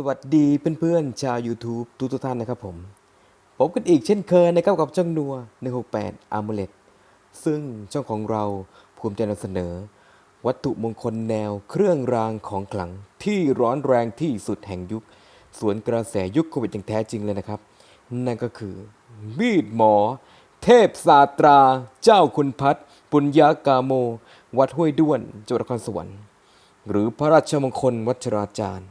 สวัสดีเพื่อนๆชาว YouTube ทุกทุกๆท่านนะครับผมพบกันอีกเช่นเคยนะครับกับช่องนัว 168 a m u l e t ซึ่งช่องของเราภูมิใจนำเสนอ วัตถุมงคลแนวเครื่องรางของขลังที่ร้อนแรงที่สุดแห่งยุค สวนกระแสยุคโควิดอย่างแท้จริงเลยนะครับ นั่นก็คือ มีดหมอ เทพศาสตรา เจ้าคุณพัฒน์ปุญญากาโม วัดห้วยด้วนจังหวัดนครสวรรค์หรือพระราชมงคลวัชราจารย์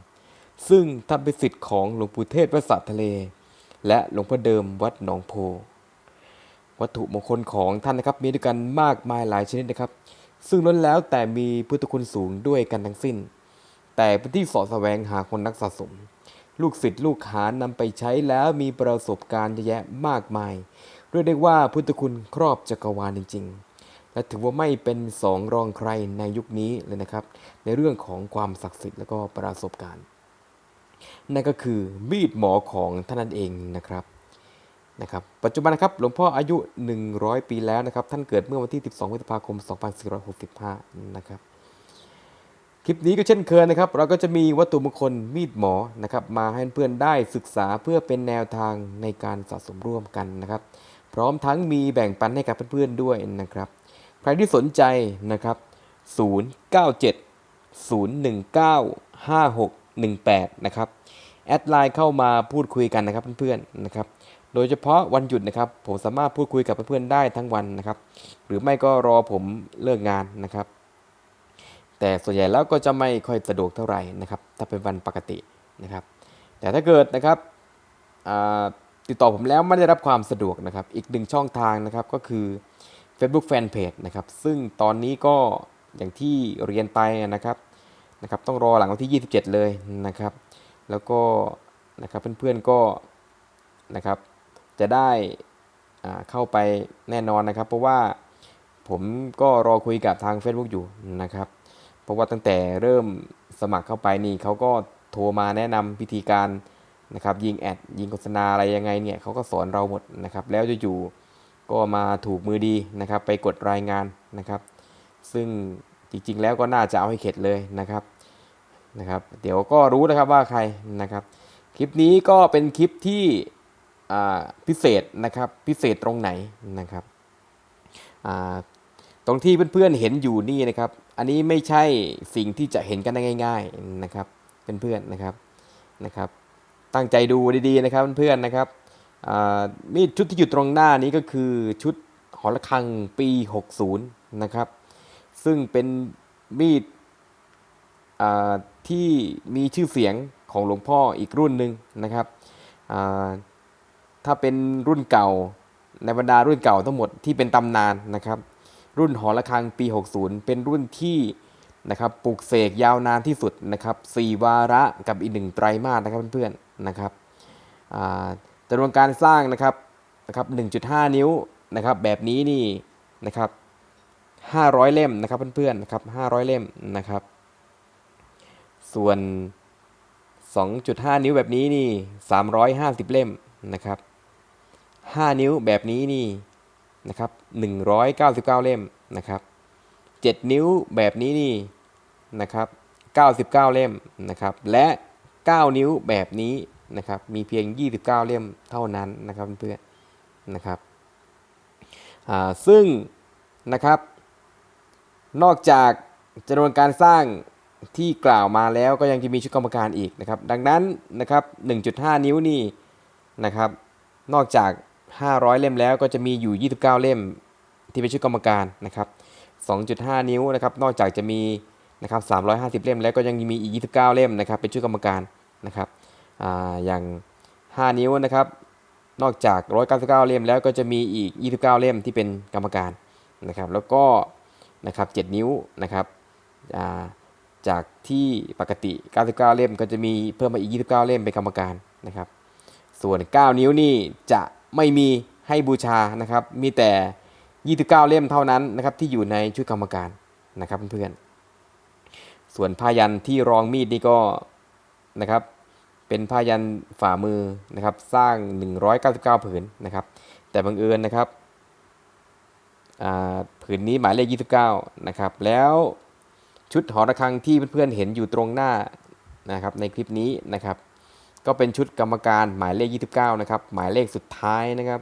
ซึ่งท่านเป็นศิษย์ของหลวงปู่เทศวัดสระทะเล และหลวงพ่อเดิมวัดหนองโพ วัตถุมงคลของท่านนะครับมีด้วยกันมากมายหลายชนิดนะครับ ซึ่งล้วนแล้วแต่มีพุทธคุณสูงด้วยกันทั้งสิ้น แต่เป็นที่สอแสวงหาคนนักสะสม ลูกศิษย์ลูกหานำไปใช้แล้วมีประสบการณ์เยอะแยะมากมายเรียกได้ว่าพุทธคุณครอบจักรวาลจริง ๆ และถือว่าไม่เป็นสองรองใครในยุคนี้เลยนะครับ ในเรื่องของความศักดิ์สิทธิ์และก็ประสบการณ์ นั่นก็คือมีดหมอของท่านนั่นเองนะครับนะครับปัจจุบันนะครับหลวงพ่ออายุ 100 ปีแล้วนะครับ ท่านเกิดเมื่อวันที่ 12 พฤษภาคม 2465 นะครับ คลิปนี้ก็เช่นเคยนะครับ เราก็จะมีวัตถุมงคลมีดหมอนะครับ มาให้เพื่อนได้ศึกษาเพื่อเป็นแนวทางในการสะสมร่วมกันนะครับ พร้อมทั้งมีแบ่งปันให้กับเพื่อนๆด้วยนะครับ ใครที่สนใจนะครับ 097 019 18นะครับแอดไลน์เข้ามาพูดคุยกันนะครับเพื่อนๆนะครับโดยเฉพาะวันหยุดนะครับผมสามารถพูดคุยกับเพื่อนๆได้ทั้งวันนะครับหรือไม่ก็รอผมเลิกงานนะครับ แต่ส่วนใหญ่แล้วก็จะไม่ค่อยสะดวกเท่าไหร่นะครับถ้าเป็นวันปกตินะครับ แต่ถ้าเกิดนะครับติดต่อผมแล้วไม่ได้รับความสะดวกนะครับ อีกหนึ่งช่องทางนะครับก็คือ Facebook Fanpage นะครับ ซึ่งตอนนี้ก็อย่างที่เรียนไปนะครับ นะครับต้องรอหลังวันที่ 27 เลยนะครับ แล้วก็นะครับเพื่อนๆก็นะครับจะได้เข้าไปแน่นอนนะครับ เพราะว่าผมก็รอคุยกับทาง Facebook อยู่นะครับ เพราะว่าตั้งแต่เริ่มสมัครเข้าไปนี่เขาก็โทรมาแนะนำพิธีการนะครับยิงแอดยิงโฆษณาอะไรยังไงเนี่ยเขาก็สอนเราหมดนะครับ แล้วอยู่ๆก็มาถูกมือดีนะครับ ไปกดรายงานนะครับ ซึ่ง ริงๆ แล้วก็น่าจะเอาให้เข็ดเลยนะครับนะครับ เดี๋ยวก็รู้นะครับว่าใครนะครับ คลิปนี้ก็เป็นคลิปที่พิเศษนะครับพิเศษตรงไหนนะครับตรงที่เพื่อนๆเห็นอยู่นี่นะครับ อันนี้ไม่ใช่สิ่งที่จะเห็นกันได้ง่าย ๆนะครับเพื่อนๆนะครับนะครับ ตั้งใจดูดีๆนะครับเพื่อนๆนะครับมีดชุดที่อยู่ตรงหน้านี้ก็คือชุดหอระฆังปี 60 นะครับ ซึ่งเป็นมีดที่มีชื่อเสียงของหลวงพ่ออีกรุ่นหนึ่งนะครับถ้าเป็นรุ่นเก่าในบรรดารุ่นเก่าทั้งหมดที่เป็นตำนานนะครับ รุ่นหอระฆังปี 60 เป็นรุ่นที่นะครับปลูกเสกยาวนานที่สุดนะครับ4วาระกับอีกหนึ่งไตรมาสนะครับเพื่อนๆนะครับจำนวนการสร้างนะครับนะครับ 1.5 นิ้วนะครับแบบนี้นี่นะครับ 500 เล่มนะครับเพื่อนๆนะครับ500 เล่มนะครับ ส่วน 2.5 นิ้วแบบนี้นี่ 350 เล่มนะครับ 5 นิ้วแบบนี้นี่นะครับ199 เล่มนะครับ 7 นิ้วแบบนี้นี่นะครับ99 เล่มนะครับ และ 9 นิ้วแบบนี้นะครับ มีเพียง 29 เล่มเท่านั้นนะครับเพื่อนๆนะครับซึ่งนะครับ นอกจากจำนวนการสร้างที่กล่าวมาแล้วก็ยังจะมีชุดกรรมการอีกนะครับ ดังนั้นนะครับ 1.5 นิ้วนี่นะครับ นอกจาก 500 เล่มแล้วก็จะมีอยู่ 29 เล่มที่เป็นชุดกรรมการนะครับ 2.5 นิ้วนะครับ นอกจากจะมีนะครับ 350 เล่มแล้วก็ยังมีอีก 29 เล่มนะครับ เป็นชุดกรรมการนะครับอ่าอย่าง 5 นิ้วนะครับ นอกจาก 199 เล่มแล้วก็จะมีอีก 29 เล่มที่เป็นกรรมการนะครับ แล้วก็ นะครับ7นิ้วนะครับจากที่ปกติ 99 เล่มก็จะมีเพิ่มมาอีก 29 เล่มเป็นกรรมการนะครับ ส่วน 9 นิ้วนี่จะไม่มีให้บูชานะครับ มีแต่ 29 เล่มเท่านั้นนะครับที่อยู่ในชุดกรรมการนะครับเพื่อนๆ ส่วนผ้ายันที่รองมีดนี่ก็นะครับเป็นผ้ายันฝ่ามือนะครับสร้าง 199 ผืนนะครับ แต่บังเอิญนะครับอ่า ผืนนี้หมายเลข 29 นะครับ แล้วชุดหอระฆังที่เพื่อนๆเห็นอยู่ตรงหน้านะครับในคลิปนี้นะครับ ก็เป็นชุดกรรมการหมายเลข 29 นะครับ หมายเลขสุดท้ายนะครับ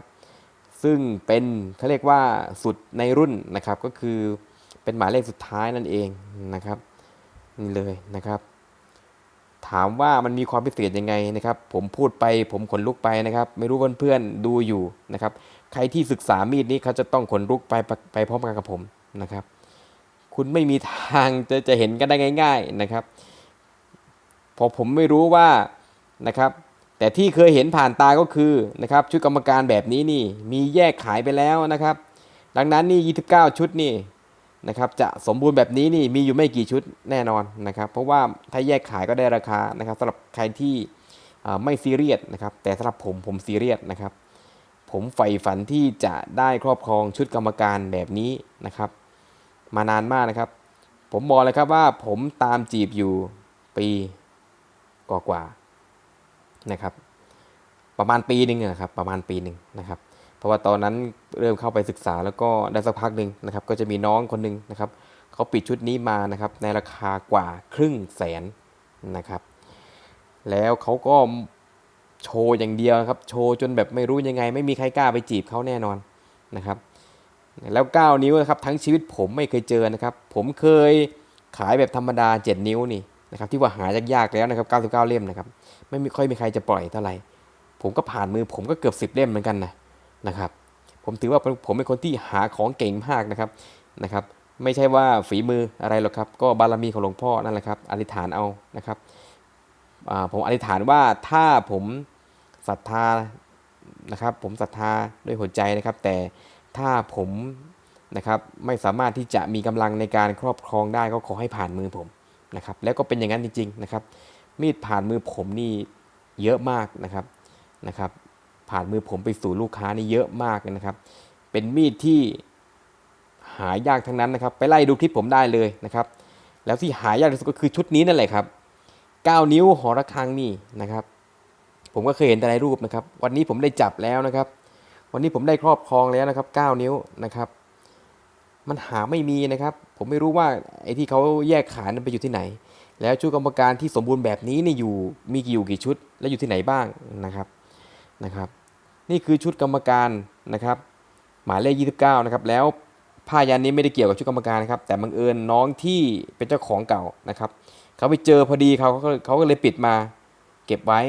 ซึ่งเป็นเขาเรียกว่าสุดในรุ่นนะครับก็คือเป็นหมายเลขสุดท้ายนั่นเองนะครับนี่เลยนะครับ ถามว่ามันมีความพิเศษยังไงนะครับ ผมพูดไปผมขนลุกไปนะครับ ไม่รู้เพื่อนๆดูอยู่นะครับ ใครที่ศึกษามีดนี้เขาจะต้องขนลุกไปไปพร้อมกันกับผมนะครับ คุณไม่มีทางจะจะเห็นกันได้ง่าย ๆนะครับ พอผมไม่รู้ว่านะครับ แต่ที่เคยเห็นผ่านตาก็คือนะครับ ชุดกรรมการแบบนี้นี่มีแยกขายไปแล้วนะครับ ดังนั้นนี่ 29 ชุดนี่ นะครับจะสมบูรณ์แบบนี้นี่มีอยู่ไม่กี่ชุดแน่นอนนะครับ เพราะว่าถ้าแยกขายก็ได้ราคานะครับสำหรับใครที่ไม่ซีเรียสนะครับ แต่สำหรับผมผมซีเรียสนะครับ ผมใฝ่ฝันที่จะได้ครอบครองชุดกรรมการแบบนี้นะครับ มานานมากนะครับ ผมบอกเลยครับว่าผมตามจีบอยู่ปีกว่าๆนะครับ ประมาณปีหนึ่งนะครับ ประมาณปีหนึ่งนะครับ ราะว่าตอนนั้นเริ่มเข้าไปศึกษาแล้วก็ได้สักพักหนึ่งนะครับ ก็จะมีน้องคนหนึ่งนะครับเขาปิดชุดนี้มานะครับ ในราคากว่าครึ่งแสนนะครับ แล้วเขาก็โชว์อย่างเดียวครับ โชว์จนแบบไม่รู้ยังไง ไม่มีใครกล้าไปจีบเขาแน่นอนนะครับ แล้ว 9 นิ้วนะครับทั้งชีวิตผมไม่เคยเจอนะครับ ผมเคยขายแบบธรรมดา 7 นิ้วนี่นะครับ ที่ว่าหายากๆแล้วนะครับ 99 เล่มนะครับ ไม่มีค่อยมีใครจะปล่อยเท่าไหร่ผมก็ผ่านมือผมก็เกือบ 10 เล่มเหมือนกันนะ นะครับ ผมถือว่าผมเป็นคนที่หาของเก่งมากนะครับนะครับ ไม่ใช่ว่าฝีมืออะไรหรอกครับ ก็บารมีของหลวงพ่อนั่นแหละครับอธิษฐานเอานะครับผมอธิษฐานว่าถ้าผมศรัทธานะครับ ผมศรัทธาด้วยหัวใจนะครับ แต่ถ้าผมนะครับไม่สามารถที่จะมีกำลังในการครอบครองได้ก็ขอให้ผ่านมือผมนะครับแล้วก็เป็นอย่างนั้นจริงๆนะครับ มีดผ่านมือผมนี่เยอะมากนะครับนะครับ ผ่านมือผมไปสู่ลูกค้านี่เยอะมากนะครับ เป็นมีดที่หายากทั้งนั้นนะครับ ไปไล่ดูคลิปผมได้เลยนะครับ แล้วที่หายากที่สุดก็คือชุดนี้นั่นแหละครับ9นิ้วหอระฆังนี่นะครับ ผมก็เคยเห็นแต่ในรูปนะครับ วันนี้ผมได้จับแล้วนะครับ วันนี้ผมได้ครอบครองแล้วนะครับ 9 นิ้วนะครับ มันหาไม่มีนะครับ ผมไม่รู้ว่าไอ้ที่เขาแยกขายนั้นไปอยู่ที่ไหน แล้วชุดกรรมการที่สมบูรณ์แบบนี้นี่อยู่มีกี่อยู่กี่ชุด และอยู่ที่ไหนบ้างนะครับนะครับ นี่คือชุดกรรมการนะครับหมายเลข 29 นะครับ แล้วผ้ายันนี้ไม่ได้เกี่ยวกับชุดกรรมการนะครับ แต่บังเอิญน้องที่เป็นเจ้าของเก่านะครับ เขาไปเจอพอดีเขาเขาเขาก็เลยปิดมาเก็บไว้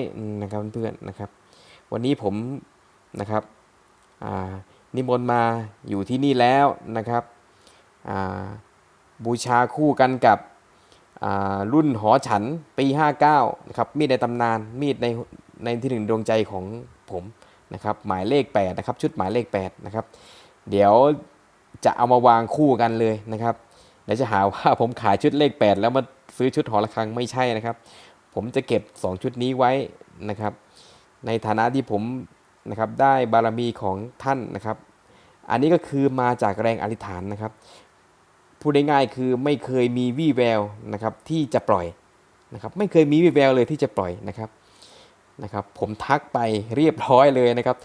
นะครับเพื่อนๆนะครับ วันนี้ผมนะครับนิมนต์มาอยู่ที่นี่แล้วนะครับบูชาคู่กันกับรุ่นหอฉันปี 59นะครับมีดในตำนานมีดในในที่หนึ่งดวงใจของผม นะครับหมายเลข8นะครับชุดหมายเลข8นะครับเดี๋ยวจะเอามาวางคู่กันเลยนะครับเดี๋ยวจะหาว่าผมขายชุดเลข 8 แล้วมาซื้อชุดหอระฆังไม่ใช่นะครับ ผมจะเก็บ 2 ชุดนี้ไว้นะครับ ในฐานะที่ผมนะครับได้บารมีของท่านนะครับ อันนี้ก็คือมาจากแรงอธิษฐานนะครับพูดได้ง่ายคือไม่เคยมีวี่แววนะครับที่จะปล่อยนะครับไม่เคยมีวี่แววเลยที่จะปล่อยนะครับ นะครับผมทักไปเรียบร้อยเลยนะครับ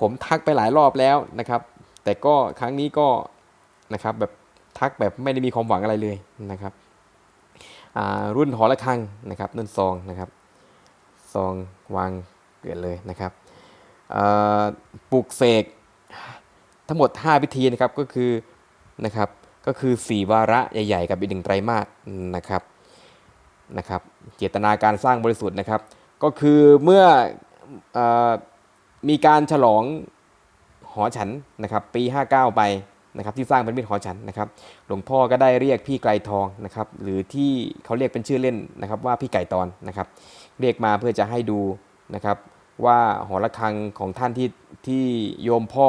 ผมทักไปหลายรอบแล้วนะครับ แต่ก็ครั้งนี้ก็นะครับแบบทักแบบไม่ได้มีความหวังอะไรเลยนะครับรุ่นหอระฆังนะครับรุ่นซองนะครับซองวางเกลือนเลยนะครับปลูกเสกทั้งหมด 5 พิธีนะครับก็คือนะครับก็คือ 4 วาระใหญ่ ๆ กับอีกหนึ่งไตรมาสนะครับนะครับ เจตนาการสร้างบริสุทธิ์นะครับ ก็คือเมื่ออมีการฉลองหอฉันนะครับปี 59 ไปนะครับที่สร้างเป็นมิตรหอฉันนะครับหลวงพ่อก็ได้เรียกพี่ไกรทองนะครับหรือที่เขาเรียกเป็นชื่อเล่นนะครับว่าพี่ไก่ตอนนะครับเรียกมาเพื่อจะให้ดูนะครับว่าหอระฆังของท่านที่ที่โยมพ่อ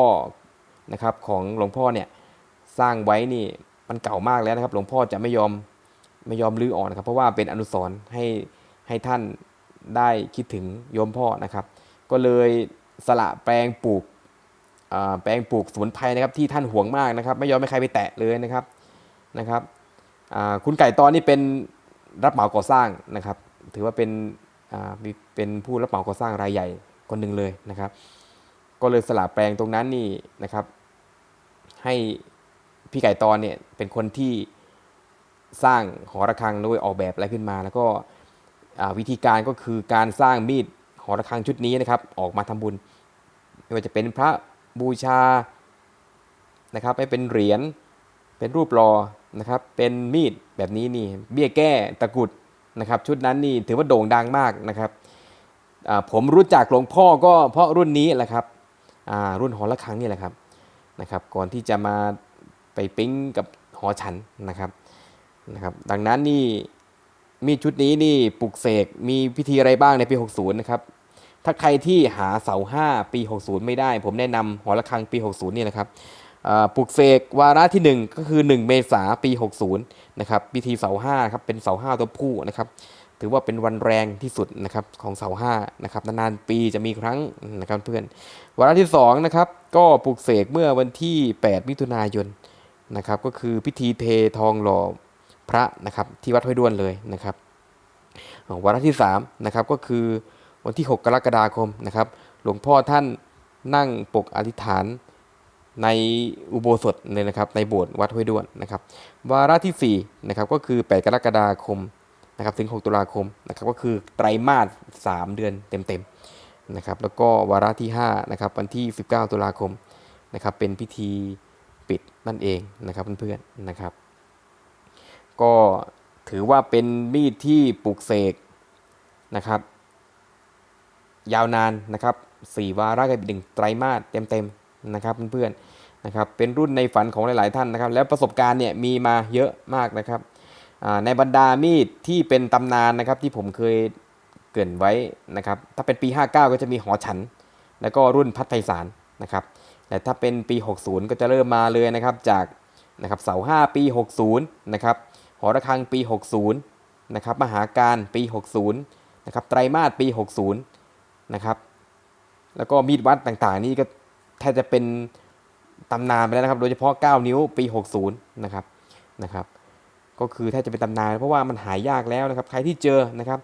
นะครับของหลวงพ่อเนี่ยสร้างไว้นี่มันเก่ามากแล้วนะครับ หลวงพ่อจะไม่ยอมไม่ยอมรื้อออกนะครับ เพราะว่าเป็นอนุสรณ์ให้ให้ท่าน ได้คิดถึงโยมพ่อนะครับ ก็เลยสละแปลงปลูกแปลงปลูกสมุนไพรนะครับที่ท่านห่วงมากนะครับ ไม่ยอมให้ใครไปแตะเลยนะครับนะครับคุณไก่ตอนนี่เป็นรับเหมาก่อสร้างนะครับ ถือว่าเป็นเป็นผู้รับเหมาก่อสร้างรายใหญ่คนหนึ่งเลยนะครับ ก็เลยสละแปลงตรงนั้นนี่นะครับ ให้พี่ไก่ตอนเนี่ยเป็นคนที่สร้างหอระฆังโดยออกแบบอะไรขึ้นมา แล้วก็ วิธีการก็คือการสร้างมีดหอระฆังชุดนี้นะครับ ออกมาทำบุญ ไม่ว่าจะเป็นพระบูชานะครับไม่เป็นเหรียญเป็นรูปหล่อนะครับ เป็นมีดแบบนี้นี่เบี้ยแก้ตะกุดนะครับ ชุดนั้นนี่ถือว่าโด่งดังมากนะครับผมรู้จักหลวงพ่อก็เพราะรุ่นนี้แหละครับรุ่นหอระฆังนี่แหละครับนะครับ ก่อนที่จะมาไปปิ๊งกับหอฉันนะครับนะครับ ดังนั้นนี่ มีชุดนี้นี่ปลุกเสกมีพิธีอะไรบ้างในปี 60 นะครับ ถ้าใครที่หาเสา 5 ปี 60 ไม่ได้ ผมแนะนำหอระฆังปี 60 นี่แหละครับปลุกเสกวาระที่ 1 ก็คือ 1 เมษาปี 60 นะครับ พิธีเสา 5 ครับ เป็นเสา 5 ตัวผู้นะครับ ถือว่าเป็นวันแรงที่สุดนะครับของเสา 5 นะครับ นานๆ ปีจะมีครั้งนะครับเพื่อน วาระที่ 2 นะครับ ก็ปลุกเสกเมื่อวันที่ 8 มิถุนายนนะครับ ก็คือพิธีเททองหล่อ พระนะครับที่วัดห้วยด้วนเลยนะครับวาระที่3นะครับก็คือวันที่ 6 กรกฎาคมนะครับ หลวงพ่อท่านนั่งปกอธิษฐานในอุโบสถเลยนะครับ ในโบสถ์วัดห้วยด้วนนะครับ วาระที่4นะครับก็คือ 8 กรกฎาคมนะครับถึง 6 ตุลาคมนะครับก็คือไตรมาส 3 เดือนเต็มๆนะครับ แล้วก็วาระที่5นะครับวันที่ 19 ตุลาคมนะครับเป็นพิธีปิดนั่นเองนะครับเพื่อนๆนะครับ ก็ถือว่าเป็นมีดที่ปลูกเสกนะครับ ยาวนานนะครับสี่วาระกับหนึ่งไตรมาสเต็มๆนะครับเพื่อนๆนะครับเป็นรุ่นในฝันของหลายๆท่านนะครับ แล้วประสบการณ์เนี่ยมีมาเยอะมากนะครับในบรรดามีดที่เป็นตำนานนะครับที่ผมเคยเกินไว้นะครับ ถ้าเป็นปี 59 ก็จะมีหอฉัน แล้วก็รุ่นพัฒไพศาลนะครับแต่ถ้าเป็นปี 60 ก็จะเริ่มมาเลยนะครับจากนะครับเสา5ปี 60นะครับ หอระฆังปี 60 นะครับ มหาการปี 60 นะครับ ไตรมาสปี 60 นะครับ แล้วก็มีดวัดต่างๆ นี่ก็แทบจะเป็นตำนานไปแล้วนะครับ โดยเฉพาะ 9 นิ้วปี 60 นะครับ นะครับ ก็คือแทบจะเป็นตำนาน เพราะว่ามันหายากแล้วนะครับ ใครที่เจอนะครับ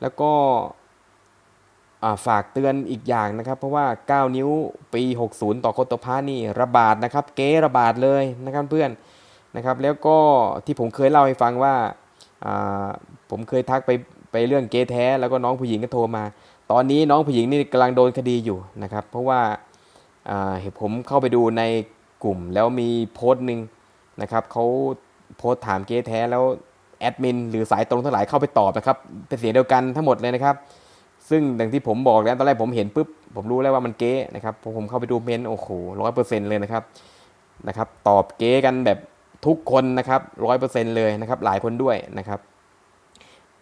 แล้วก็ฝากเตือนอีกอย่างนะครับ เพราะว่า 9 นิ้วปี 60 ต่อโคตพานี่ระบาดนะครับ เก๊ระบาดเลยนะครับเพื่อน นะครับแล้วก็ที่ผมเคยเล่าให้ฟังว่าผมเคยทักไปไปเรื่องเก๊แท้แล้วก็น้องผู้หญิงก็โทรมา ตอนนี้น้องผู้หญิงนี่กำลังโดนคดีอยู่นะครับเพราะว่าเห็นผมเข้าไปดูในกลุ่มแล้วมีโพสต์หนึ่งนะครับเขาโพสต์ถามเก๊แท้แล้วแอดมินหรือสายตรงทั้งหลายเข้าไปตอบนะครับเป็นเสียงเดียวกันทั้งหมดเลยนะครับ ซึ่งอย่างที่ผมบอกแล้วตอนแรกผมเห็นปุ๊บผมรู้แล้วว่ามันเก๊นะครับพอผมเข้าไปดูเมนต์โอ้โหร้อยเปอร์เซ็นต์เลยนะครับนะครับ ตอบเก๊กันแบบ ทุกคนนะครับร้อยเปอร์เซ็นต์เลยนะครับ หลายคนด้วยนะครับ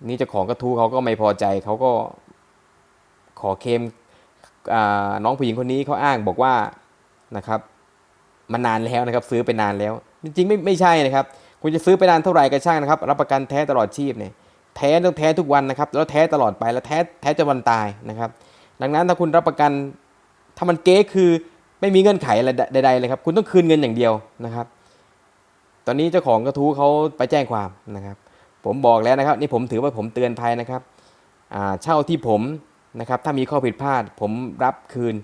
นี่เจ้าของกระทู้เขาก็ไม่พอใจเขาก็ขอเคมน้องผู้หญิงคนนี้เขาอ้างบอกว่านะครับมันนานแล้วนะครับ ซื้อไปนานแล้ว จริงๆไม่ไม่ใช่นะครับ คุณจะซื้อไปนานเท่าไหร่ก็ช่างนะครับ รับประกันแท้ตลอดชีพเนี่ยแท้ต้องแท้ทุกวันนะครับ แล้วแท้ตลอดไปแล้วแท้แท้จนวันตายนะครับ ดังนั้นถ้าคุณรับประกันถ้ามันเก๊คือไม่มีเงื่อนไขอะไรใดๆเลยครับ คุณต้องคืนเงินอย่างเดียวนะครับ ตอนนี้เจ้าของกระทู้เขาไปแจ้งความนะครับ ผมบอกแล้วนะครับ นี่ผมถือว่าผมเตือนภัยนะครับเช่าที่ผมนะครับ ถ้ามีข้อผิดพลาด ผมรับคืน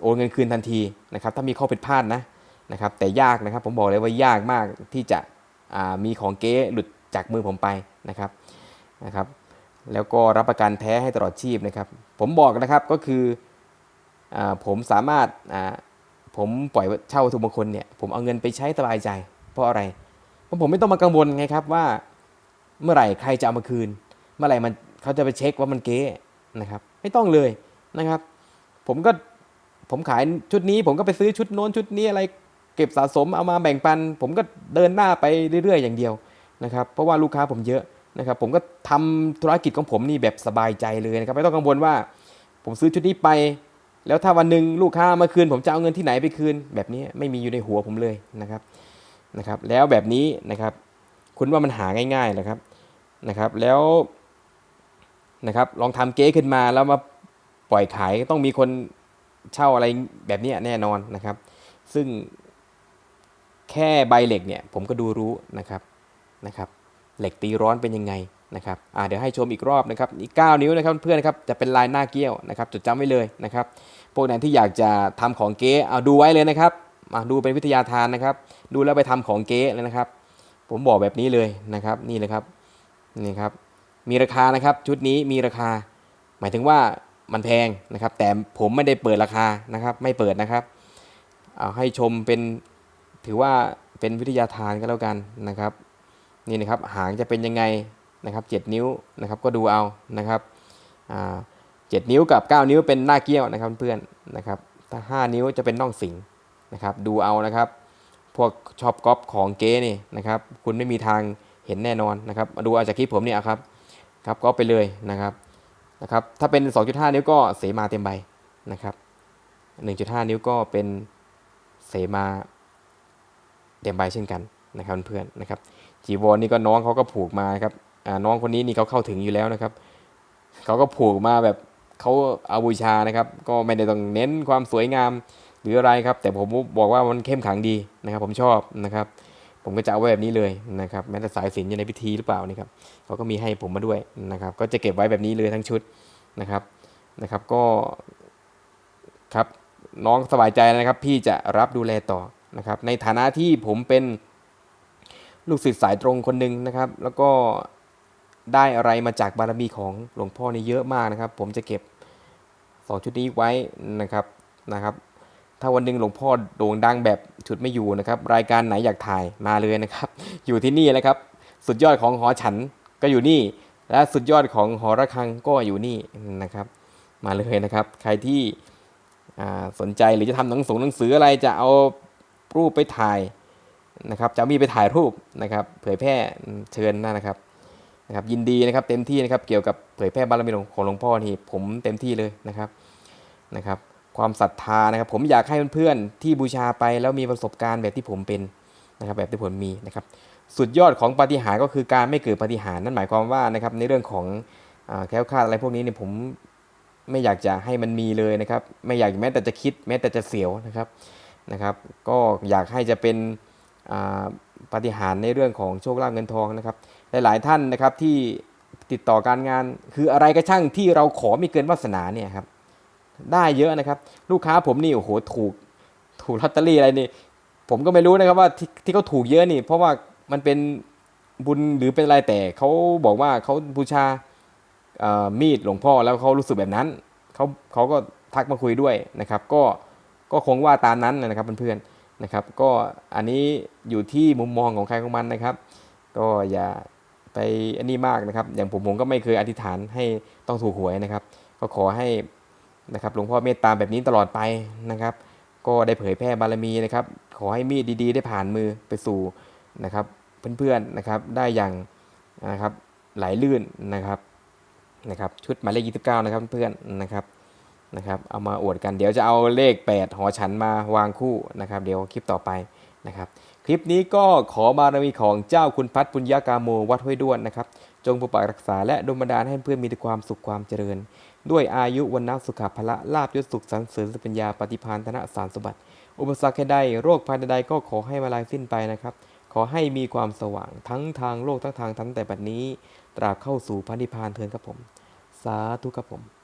โอนเงินคืนทันทีนะครับ ถ้ามีข้อผิดพลาดนะนะครับ แต่ยากนะครับ ผมบอกเลยว่ายากมากที่จะมีของเก๊หลุดจากมือผมไปนะครับนะครับ แล้วก็รับประกันแท้ให้ตลอดชีพนะครับ ผมบอกนะครับก็คืออผมสามารถผมปล่อยเช่าวัตถุมงคลเนี่ยผมเอาเงินไปใช้สบายใจ เพราะอะไร เพราะผมไม่ต้องมากังวลไงครับว่า เมื่อไหร่ใครจะเอามาคืน เมื่อไหร่มันเขาจะไปเช็คว่ามันเก๊นะครับ ไม่ต้องเลยนะครับ ผมก็ผมขายชุดนี้ ผมก็ไปซื้อชุดโน้นชุดนี้อะไรเก็บสะสมเอามาแบ่งปัน ผมก็เดินหน้าไปเรื่อยๆ อย่างเดียวนะครับ เพราะว่าลูกค้าผมเยอะนะครับ ผมก็ทำธุรกิจของผมนี่แบบสบายใจเลยนะครับ ไม่ต้องกังวลว่า ผมซื้อชุดนี้ไป แล้วถ้าวันหนึ่งลูกค้ามาคืน ผมจะเอาเงินที่ไหนไปคืน แบบนี้ไม่มีอยู่ในหัวผมเลยนะครับ นะครับแล้วแบบนี้นะครับคุณว่ามันหาง่ายๆเหรอครับนะครับแล้วนะครับลองทำเก๊ขึ้นมาแล้วมาปล่อยขายต้องมีคนเช่าอะไรแบบนี้แน่นอนนะครับ ซึ่งแค่ใบเหล็กเนี่ยผมก็ดูรู้นะครับนะครับเหล็กตีร้อนเป็นยังไงนะครับอ่าเดี๋ยวให้ชมอีกรอบนะครับอีก 9 นิ้วนะครับเพื่อนนะครับจะเป็นลายหน้าเกี้ยวนะครับจดจำไว้เลยนะครับพวกนั้นที่อยากจะทำของเก๊เอาดูไว้เลยนะครับ มาดูเป็นวิทยาทานนะครับ ดูแล้วไปทำของเก๊เลยนะครับ ผมบอกแบบนี้เลยนะครับ นี่เลยครับนี่ครับ มีราคานะครับ ชุดนี้มีราคา หมายถึงว่ามันแพงนะครับ แต่ผมไม่ได้เปิดราคานะครับ ไม่เปิดนะครับเอาให้ชมเป็นถือว่าเป็นวิทยาทานก็แล้วกันนะครับ นี่นะครับหางจะเป็นยังไงนะครับ 7 นิ้วนะครับก็ดูเอานะครับเจ็ดนิ้วกับ 9 นิ้วเป็นหน้าเกี้ยวนะครับเพื่อนนะครับ ถ้า 5 นิ้วจะเป็นน่องสิง นะครับดูเอานะครับ พวกชอบก๊อปของเก๊นี่นะครับ คุณไม่มีทางเห็นแน่นอนนะครับมาดูเอาจากคลิปผมเนี่ยครับครับก็ไปเลยนะครับนะครับ ถ้าเป็น 2.5 นิ้วก็เสมาเต็มใบนะครับ 1.5 นิ้วก็เป็นเสมาเต็มใบเช่นกันนะครับเพื่อนๆนะครับจีวรนี่ก็น้องเขาก็ผูกมาครับอ่าน้องคนนี้นี่เขาเข้าถึงอยู่แล้วนะครับเขาก็ผูกมาแบบเขาเอาบูชานะครับ ก็ไม่ได้ต้องเน้นความสวยงาม หรืออะไรครับ แต่ผมบอกว่ามันเข้มขังดีนะครับ ผมชอบนะครับ ผมก็จะเอาไว้แบบนี้เลยนะครับ แม้แต่สายสิญจนอยู่ในพิธีหรือเปล่านี่ครับเขาก็มีให้ผมมาด้วยนะครับ ก็จะเก็บไว้แบบนี้เลยทั้งชุดนะครับนะครับ ก็ครับน้องสบายใจนะครับ พี่จะรับดูแลต่อนะครับ ในฐานะที่ผมเป็นลูกศิษย์สายตรงคนหนึ่งนะครับ แล้วก็ได้อะไรมาจากบารมีของหลวงพ่อนี่เยอะมากนะครับ ผมจะเก็บสองชุดนี้ไว้นะครับนะครับ ถ้าวันหนึ่งหลวงพ่อโด่งดังแบบฉุดไม่อยู่นะครับ รายการไหนอยากถ่ายมาเลยนะครับ อยู่ที่นี่แหละครับ สุดยอดของหอฉันก็อยู่นี่ และสุดยอดของหอระฆังก็อยู่นี่นะครับ มาเลยนะครับ ใครที่สนใจหรือจะทำหนังสือหนังสืออะไรจะเอารูปไปถ่ายนะครับ จะมีไปถ่ายรูปนะครับ เผยแพร่เชิญนะครับนะครับ ยินดีนะครับเต็มที่นะครับเกี่ยวกับเผยแพร่บารมีของหลวงพ่อนี่ผมเต็มที่เลยนะครับนะครับ ความศรัทธานะครับ ผมอยากให้เพื่อนๆที่บูชาไปแล้วมีประสบการณ์แบบที่ผมเป็นนะครับแบบที่ผมมีนะครับ สุดยอดของปาฏิหาริย์ก็คือการไม่เกิดปาฏิหาริย์นั่นหมายความว่านะครับในเรื่องของแคล้วคลาดอะไรพวกนี้เนี่ยผมไม่อยากจะให้มันมีเลยนะครับ ไม่อยากแม้แต่จะคิด แม้แต่จะเสียวนะครับนะครับ ก็อยากให้จะเป็นปฏิหารในเรื่องของโชคลาภเงินทองนะครับหลายๆท่านนะครับที่ติดต่อการงานคืออะไรก็ช่างที่เราขอไม่เกินวาสนาเนี่ยครับ ได้เยอะนะครับ ลูกค้าผมนี่โอ้โหถูกถูกลอตเตอรี่อะไรนี่ ผมก็ไม่รู้นะครับว่าที่ที่เขาถูกเยอะนี่ เพราะว่ามันเป็นบุญหรือเป็นอะไรแต่เขาบอกว่าเขาบูชามีดหลวงพ่อแล้วเขารู้สึกแบบนั้นเขาเขาก็ทักมาคุยด้วยนะครับ ก็ก็คงว่าตามนั้นนะครับเพื่อนๆนะครับ ก็อันนี้อยู่ที่มุมมองของใครของมันนะครับ ก็อย่าไปอันนี้มากนะครับ อย่างผมผมก็ไม่เคยอธิษฐานให้ต้องถูกหวยนะครับ ก็ขอให้ นะครับหลวงพ่อเมตตาแบบนี้ตลอดไปนะครับ ก็ได้เผยแพร่บารมีนะครับ ขอให้มีดดีๆ ได้ผ่านมือไปสู่นะครับเพื่อนๆนะครับได้อย่างนะครับไหลลื่นนะครับนะครับชุดหมายเลข 29 นะครับเพื่อนๆนะครับนะครับเอามาอวดกันเดี๋ยวจะเอาเลข 8 หอฉันมาวางคู่นะครับ เดี๋ยวคลิปต่อไปนะครับ คลิปนี้ก็ขอบารมีของเจ้าคุณพัฒปุญญากาโมวัดห้วยด้วนนะครับ จงปกปักรักษาและดลบันดาลให้เพื่อนมีแต่ความสุขความเจริญ ด้วยอายุวันนะสุขภละลาบยศสุขสันเสริญสปัญญาปฏิพานธนสารสมบัติ อุปสรรคใดโรคภัยใดก็ขอให้มาลายสิ้นไปนะครับ ขอให้มีความสว่างทั้งทางโลกทั้งทางทั้งแต่บัดนี้ ตราบเข้าสู่พันธิพพานเทินครับผม สาธุครับผม